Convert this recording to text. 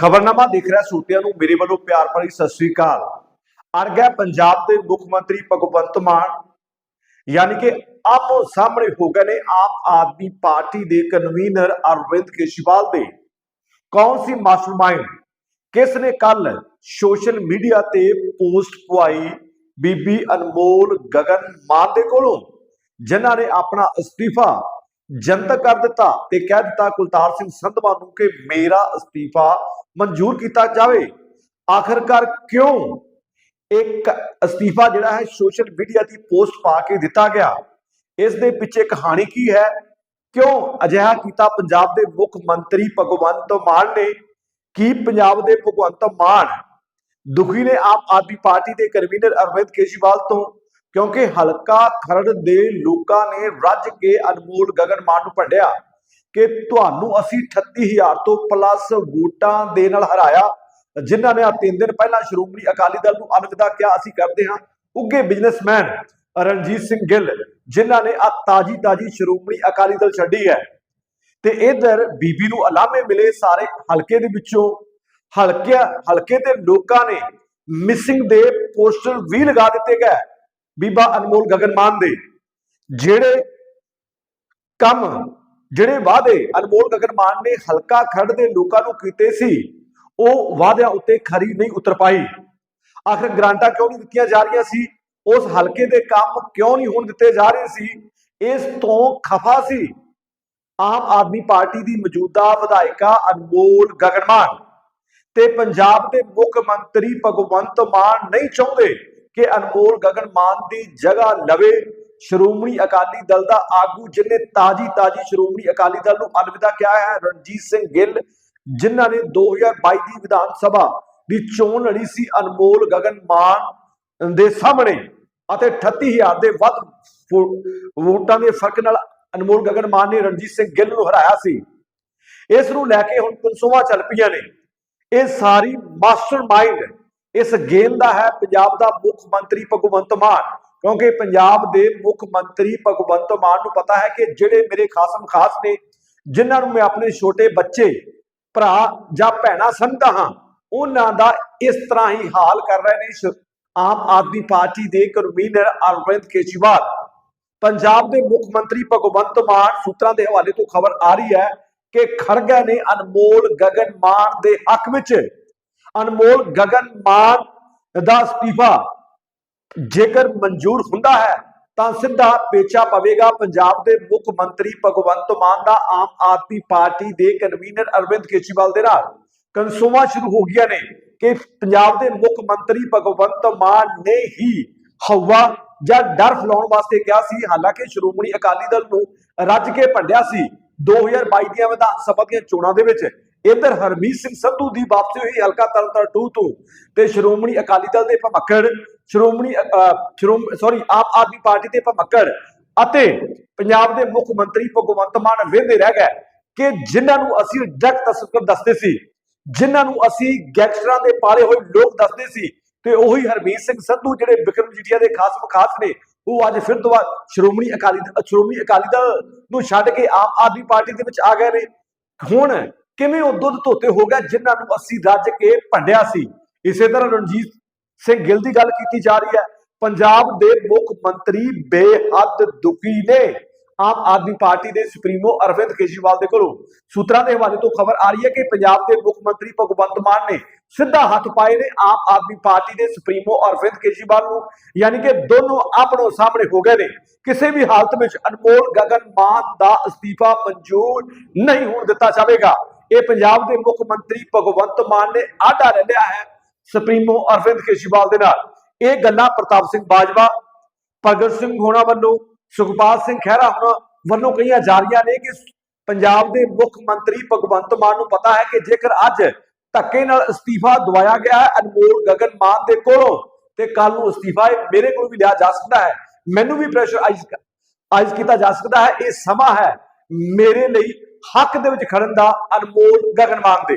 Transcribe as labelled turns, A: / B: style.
A: ਖਬਰਨਾਮਾ ਦੇਖ ਰਿਹਾ ਸੂਟਿਆਂ ਨੂੰ, ਮੇਰੇ ਵੱਲੋਂ ਪਿਆਰ ਭਰੀ ਸਤਿ ਸ੍ਰੀ ਅਕਾਲ। ਅੜ ਗਿਆ ਪੰਜਾਬ ਦੇ ਮੁੱਖ ਮੰਤਰੀ ਭਗਵੰਤ ਮਾਨ। ਯਾਨੀ ਕਿ ਆਪੋ ਸਾਹਮਣੇ ਹੋ ਗਏ ਨੇ ਆਮ ਆਦਮੀ ਪਾਰਟੀ ਦੇ ਕਨਵੀਨਰ ਅਰਵਿੰਦ ਕੇਜਰੀਵਾਲ ਦੇ। ਕੌਣ ਸੀ ਮਾਸਟਰਮਾਈਂਡ? ਕਿਸ ਨੇ ਕੱਲ ਸੋਸ਼ਲ ਮੀਡੀਆ ਤੇ ਪੋਸਟ ਪਵਾਈ ਬੀਬੀ ਅਨਮੋਲ ਗਗਨ ਮਾਨ ਦੇ ਕੋਲੋਂ, ਜਿਨ੍ਹਾਂ ਨੇ ਆਪਣਾ ਅਸਤੀਫਾ ਜਨਤਕ ਕਰ ਦਿੱਤਾ ਤੇ ਕਹਿ ਦਿੱਤਾ ਕੁਲਤਾਰ ਸਿੰਘ ਸੰਧਵਾ ਨੂੰ ਕਿ ਮੇਰਾ ਅਸਤੀਫਾ ਮਨਜ਼ੂਰ ਕੀਤਾ ਜਾਵੇ। ਆਖਰਕਾਰ ਕਿਉਂ? ਇੱਕ ਅਸਤੀਫਾ ਜਿਹੜਾ ਹੈ ਸੋਸ਼ਲ ਮੀਡੀਆ ਦੀ ਪੋਸਟ ਪਾ ਕੇ ਦਿੱਤਾ ਗਿਆ। ਇਸ ਦੇ ਪਿੱਛੇ ਕਹਾਣੀ ਕੀ ਹੈ? ਕਿਉਂ ਅਜਿਹਾ ਕੀਤਾ? ਪੰਜਾਬ ਦੇ ਮੁੱਖ ਮੰਤਰੀ ਭਗਵੰਤ ਮਾਨ ਨੇ ਕੀ ਪੰਜਾਬ ਦੇ ਭਗਵੰਤ ਮਾਨ ਦੁਖੀ ਨੇ? ਆਮ ਆਦਮੀ ਪਾਰਟੀ ਦੇ ਕਨਵੀਨਰ ਅਰਵਿੰਦ ਕੇਜਰੀਵਾਲ ਤੋਂ ਕਿਉਂਕਿ ਹਲਕਾ ਖਰੜ ਦੇ ਲੋਕਾਂ ਨੇ ਰੱਜ ਕੇ ਅਨਮੋਲ ਗਗਨ ਮਾਨ ਨੂੰ ਭੰਡਿਆ ਕਿ ਤੁਹਾਨੂੰ ਅਸੀਂ 38000 ਤੋਂ ਪਲੱਸ ਵੋਟਾਂ ਦੇ ਨਾਲ ਹਰਾਇਆ। ਜਿਨ੍ਹਾਂ ਨੇ ਆ ਤਿੰਨ ਦਿਨ ਪਹਿਲਾਂ ਸ਼੍ਰੋਮਣੀ ਅਕਾਲੀ ਦਲ ਨੂੰ ਅਲਵਿਦਾ ਕਿਹਾ, ਅਸੀਂ ਕਰਦੇ ਹਾਂ। ਉੱਗੇ ਬਿਜ਼ਨਸਮੈਨ ਰਣਜੀਤ ਸਿੰਘ ਗਿੱਲ, ਜਿਨ੍ਹਾਂ ਨੇ ਆ ਤਾਜੀ ਤਾਜੀ ਸ਼੍ਰੋਮਣੀ ਅਕਾਲੀ ਦਲ ਛੱਡੀ ਹੈ। ਤੇ ਇਧਰ ਬੀਬੀ ਨੂੰ ਅਲਾਮੇ ਮਿਲੇ ਸਾਰੇ ਹਲਕੇ ਦੇ ਵਿੱਚੋਂ। ਹਲਕੇ ਹਲਕੇ ਦੇ ਲੋਕਾਂ ਨੇ ਮਿਸਿੰਗ ਦੇ ਪੋਸਟਰ ਵੀ ਲਗਾ ਦਿੱਤੇ ਗਏ। ਬੀਬਾ ਅਨਮੋਲ ਗਗਨ ਮਾਨ ਦੇ। ਜਿਹੜੇ ਕੰਮ, ਜਿਹੜੇ ਵਾਅਦੇ ਅਨਮੋਲ ਗਗਨ ਮਾਨ ਨੇ ਹਲਕਾ ਖੜ ਦੇ ਲੋਕਾਂ ਨੂੰ ਕੀਤੇ ਸੀ, ਉਹ ਵਾਅਦਿਆਂ ਉੱਤੇ ਖਰੀ ਨਹੀਂ ਉਤਰ ਪਾਈ। ਆਖਰ ਗ੍ਰਾਂਟਾਂ ਕਿਉਂ ਨਹੀਂ ਦਿੱਤੀਆਂ ਜਾ ਰਹੀਆਂ ਸੀ? ਉਸ ਹਲਕੇ ਦੇ ਕੰਮ ਕਿਉਂ ਨਹੀਂ ਹੋਣ ਦਿੱਤੇ ਜਾ ਰਹੇ ਸੀ? ਇਸ ਤੋਂ ਖਫਾ ਸੀ। ਆਮ ਆਦਮੀ ਪਾਰਟੀ ਦੀ ਮੌਜੂਦਾ ਵਿਧਾਇਕਾ ਅਨਮੋਲ ਗਗਨ ਮਾਨ ਤੇ ਪੰਜਾਬ ਦੇ ਮੁੱਖ ਮੰਤਰੀ ਭਗਵੰਤ ਮਾਨ ਨਹੀਂ ਚਾਹੁੰਦੇ। ਕਿ ਅਨਮੋਲ ਗਗਨ ਮਾਨ ਦੀ ਜਗ੍ਹਾ ਲਵੇ। ਸ਼੍ਰੋਮਣੀ ਅਕਾਲੀ ਦਲ ਦਾ ਆਗੂ ਜਿਹਨੇ ਤਾਜੀ ਤਾਜੀ ਸ਼੍ਰੋਮਣੀ ਅਕਾਲੀ ਦਲ ਨੂੰ ਅਲਵਿਦਾ ਕਿਹਾ ਹੈ, ਰਣਜੀਤ ਸਿੰਘ ਗਿੱਲ, ਜਿਨ੍ਹਾਂ ਨੇ 2022 ਦੀ ਵਿਧਾਨ ਸਭਾ ਦੀ ਚੋਣ ਲੜੀ ਸੀ। ਅਨਮੋਲ ਗਗਨ ਮਾਨ ਦੇ ਸਾਹਮਣੇ ਅਤੇ 38000 ਦੇ ਵੱਧ ਵੋਟਾਂ ਦੇ ਫ਼ਰਕ ਨਾਲ ਅਨਮੋਲ ਗਗਨ ਮਾਨ ਨੇ ਰਣਜੀਤ ਸਿੰਘ ਗਿੱਲ ਨੂੰ ਹਰਾਇਆ ਸੀ। ਇਸ ਨੂੰ ਲੈ ਕੇ ਹੁਣ ਕਨਸੋਵਾ ਚੱਲ ਪਈਆਂ ਨੇ। ਇਹ ਸਾਰੀ ਮਾਸਟਰਮਾਈਂਡ ਇਸ ਗੇਮ ਦਾ ਹੈ ਪੰਜਾਬ ਦਾ ਮੁੱਖ ਮੰਤਰੀ ਭਗਵੰਤ ਮਾਨ। ਕਿਉਂਕਿ ਪੰਜਾਬ ਦੇ ਮੁੱਖ ਮੰਤਰੀ ਭਗਵੰਤ ਮਾਨ ਨੂੰ ਪਤਾ ਹੈ ਕਿ ਜਿਹੜੇ ਮੇਰੇ ਖਾਸਮ ਖਾਸ ਨੇ, ਜਿਨ੍ਹਾਂ ਨੂੰ ਮੈਂ ਆਪਣੇ ਛੋਟੇ ਬੱਚੇ, ਭਰਾ ਜਾਂ ਭੈਣਾ ਸਮਝਦਾ ਹਾਂ, ਉਹਨਾਂ ਦਾ ਇਸ ਤਰ੍ਹਾਂ ਹੀ ਹਾਲ ਕਰ ਰਹੇ ਨੇ ਆਮ ਆਦਮੀ ਪਾਰਟੀ ਦੇ ਕਨਵੀਨਰ ਅਰਵਿੰਦ ਕੇਜਰੀਵਾਲ। ਪੰਜਾਬ ਦੇ ਮੁੱਖ ਮੰਤਰੀ ਭਗਵੰਤ ਮਾਨ ਸੂਤਰਾਂ ਦੇ ਹਵਾਲੇ ਤੋਂ ਖਬਰ ਆ ਰਹੀ ਹੈ ਕਿ ਖੜਗਾ ਨੇ ਅਨਮੋਲ ਗਗਨ ਮਾਨ ਦੇ ਹੱਕ ਵਿੱਚ। ਅਨਮੋਲ ਗਗਨ ਮਾਨ ਦਾ ਅਸਤੀਫਾ। ਜੇਕਰ ਮਨਜ਼ੂਰ ਹੁੰਦਾ ਹੈ, ਤਾਂ ਸਿੱਧਾ ਪੇਚਾ ਪਵੇਗਾ। ਪੰਜਾਬ ਦੇ ਮੁੱਖ ਮੰਤਰੀ ਭਗਵੰਤ ਮਾਨ ਦਾ ਆਮ ਆਦਮੀ ਪਾਰਟੀ ਦੇ ਕਨਵੀਨਰ ਅਰਵਿੰਦ ਕੇਜਰੀਵਾਲ ਦੇ ਨਾਲ। ਕਨਸੋਵਾ ਸ਼ੁਰੂ ਹੋ ਗਿਆ ਨੇ ਕਿ ਪੰਜਾਬ ਦੇ ਮੁੱਖ ਮੰਤਰੀ ਭਗਵੰਤ ਮਾਨ ਨੇ ਹੀ ਹਵਾ ਜਾਂ ਡਰ ਫਲਾਉਣ ਵਾਸਤੇ ਕਿਹਾ ਸੀ। ਹਾਲਾਂਕਿ ਸ਼੍ਰੋਮਣੀ ਅਕਾਲੀ ਦਲ ਨੂੰ ਰੱਜ ਕੇ ਭੰਡਿਆ ਸੀ। 2022 ਦੀਆਂ ਵਿਧਾਨ ਸਭਾ ਦੀਆਂ ਚੋਣਾਂ ਦੇ ਵਿੱਚ ਇਧਰ ਹਰਮੀਤ ਸਿੰਘ ਸੰਧੂ ਦੀ ਵਾਪਸੀ ਹੋਈ ਹਲਕਾ ਤਰਨਤਾਰਨ 2 ਤੋਂ ਤੇ ਸ਼੍ਰੋਮਣੀ ਅਕਾਲੀ ਦਲ ਦੇ ਭਮੱਕੜ ਸ਼੍ਰੋਮਣੀ ਸੌਰੀ ਆਪ ਆਦਮੀ ਪਾਰਟੀ ਦੇ ਭਮੱਕੜ ਅਤੇ ਪੰਜਾਬ ਦੇ ਮੁੱਖ ਮੰਤਰੀ ਭਗਵੰਤ ਮਾਨ ਵੇਂਦੇ ਰਹਿ ਗਏ ਕਿ ਜਿਨ੍ਹਾਂ ਨੂੰ ਅਸੀਂ ਡਰੈਕਟ ਤਸਕਰ ਦੱਸਦੇ ਸੀ, ਜਿਨ੍ਹਾਂ ਨੂੰ ਅਸੀਂ ਗੈਂਗਸਟਰਾਂ ਦੇ ਪਾਲੇ ਹੋਏ ਲੋਕ ਦੱਸਦੇ ਸੀ ਤੇ ਉਹੀ ਹਰਮੀਤ ਸਿੰਘ ਸੰਧੂ ਜਿਹੜੇ ਵਿਕਰਮ ਜੀਠੀਆ ਦੇ ਖਾਸ ਖਾਸ ਨੇ, ਉਹ ਅੱਜ ਫਿਰ ਦੁਬਾਰਾ ਸ਼੍ਰੋਮਣੀ ਅਕਾਲੀ ਦ- ਸ਼੍ਰੋਮਣੀ ਅਕਾਲੀ ਦਲ ਨੂੰ ਛੱਡ ਕੇ ਆਮ ਆਦਮੀ ਪਾਰਟੀ ਦੇ ਵਿੱਚ ਆ ਗਏ ਨੇ। ਹੁਣ ਕਿਵੇਂ ਉਹ ਦੁੱਧ ਧੋਤੇ ਹੋ ਗਿਆ ਜਿਨ੍ਹਾਂ ਨੂੰ ਅਸੀਂ ਰੱਜ ਕੇ ਭੰਡਿਆ ਸੀ? ਇਸੇ ਤਰ੍ਹਾਂ ਰਣਜੀਤ ਸਿੰਘ ਗਿੱਲ ਦੀ ਗੱਲ ਕੀਤੀ ਜਾ ਰਹੀ ਹੈ। ਪੰਜਾਬ ਦੇ ਮੁੱਖ ਮੰਤਰੀ ਬੇਹੱਦ ਦੁਖੀ ਨੇ। ਆਮ ਆਦਮੀ ਪਾਰਟੀ ਦੇ ਸੁਪਰੀਮੋ ਅਰਵਿੰਦ ਕੇਜਰੀਵਾਲ ਦੇ ਕੋਲੋਂ ਸੂਤਰਾਂ ਦੇ ਹਵਾਲੇ ਤੋਂ ਖਬਰ ਆ ਰਹੀ ਹੈ ਕਿ ਪੰਜਾਬ ਦੇ ਮੁੱਖ ਮੰਤਰੀ ਭਗਵੰਤ ਮਾਨ ਨੇ ਸਿੱਧਾ ਹੱਥ ਪਾਏ ਨੇ। ਆਮ ਆਦਮੀ ਪਾਰਟੀ ਦੇ ਸੁਪਰੀਮੋ ਅਰਵਿੰਦ ਕੇਜਰੀਵਾਲ ਨੂੰ, ਯਾਨੀ ਕਿ ਦੋਨੋਂ ਆਪਣੋ ਸਾਹਮਣੇ ਹੋ ਗਏ ਨੇ। ਕਿਸੇ ਵੀ ਹਾਲਤ ਵਿੱਚ ਅਨਮੋਲ ਗਗਨ ਮਾਨ ਦਾ ਅਸਤੀਫਾ ਮਨਜ਼ੂਰ ਨਹੀਂ ਹੋਣ ਦਿੱਤਾ ਜਾਵੇਗਾ। ਇਹ ਪੰਜਾਬ ਦੇ ਮੁੱਖ ਮੰਤਰੀ ਭਗਵੰਤ ਮਾਨ ਨੇ ਆਡਾ ਲੈ ਲਿਆ ਹੈ ਸੁਪਰੀਮੋ ਅਰਵਿੰਦ ਕੇਜਰੀਵਾਲ ਦੇ ਨਾਲ। ਇਹ ਗੱਲਾਂ ਪ੍ਰਤਾਪ ਸਿੰਘ ਬਾਜਵਾ ਭਗਤ ਸਿੰਘ ਹੋਣਾ ਵੱਲੋਂ, ਸੁਖਪਾਲ ਸਿੰਘ ਖਹਿਰਾ ਹੋਣਾ ਵੱਲੋਂ ਕਹੀਆਂ ਜਾ ਨੇ ਕਿ ਪੰਜਾਬ ਦੇ ਮੁੱਖ ਮੰਤਰੀ ਭਗਵੰਤ ਮਾਨ ਨੂੰ ਪਤਾ ਹੈ ਕਿ ਜੇਕਰ ਅੱਜ ਧੱਕੇ ਨਾਲ ਅਸਤੀਫਾ ਦਵਾਇਆ ਗਿਆ ਹੈ ਅਨਮੋਲ ਗਗਨ ਮਾਨ ਦੇ ਕੋਲੋਂ, ਤੇ ਕੱਲ ਨੂੰ ਅਸਤੀਫਾ ਮੇਰੇ ਕੋਲ ਵੀ ਲਿਆ ਜਾ ਸਕਦਾ ਹੈ। ਮੈਨੂੰ ਵੀ ਪ੍ਰੈਸ਼ਰ ਆਈਜ਼ ਕੀਤਾ ਜਾ ਸਕਦਾ ਹੈ। ਇਹ ਸਮਾਂ ਹੈ ਮੇਰੇ ਲਈ ਹੱਕ ਦੇ ਵਿੱਚ ਖੜਨ ਦਾ ਅਨਮੋਲ ਗਗਨ ਮਾਨ ਦੇ।